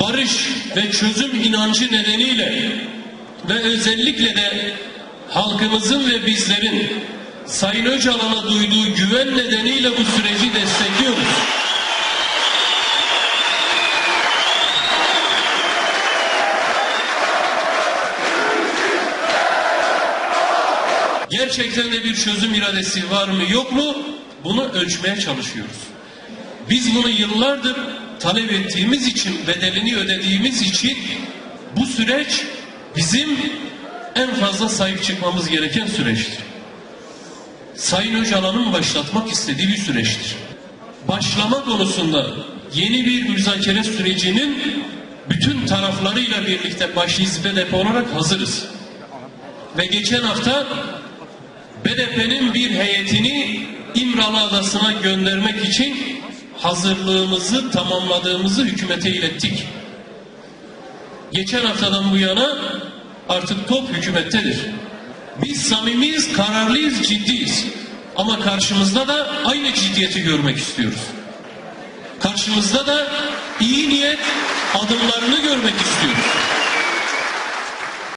barış ve çözüm inancı nedeniyle ve özellikle de halkımızın ve bizlerin Sayın Öcalan'a duyduğu güven nedeniyle bu süreci destekliyoruz. Gerçekten de bir çözüm iradesi var mı yok mu? Bunu ölçmeye çalışıyoruz. Biz bunu yıllardır talep ettiğimiz için, bedelini ödediğimiz için bu süreç bizim en fazla sahip çıkmamız gereken süreçtir. Sayın Öcalan'ın başlatmak istediği bir süreçtir. Başlama konusunda yeni bir müzakere sürecinin bütün taraflarıyla birlikte baş hizbedep olarak hazırız. Ve geçen hafta BDP'nin bir heyetini İmralı Adası'na göndermek için hazırlığımızı tamamladığımızı hükümete ilettik. Geçen haftadan bu yana artık top hükümettedir. Biz samimiyiz, kararlıyız, ciddiyiz. Ama karşımızda da aynı ciddiyeti görmek istiyoruz. Karşımızda da iyi niyet adımlarını görmek istiyoruz.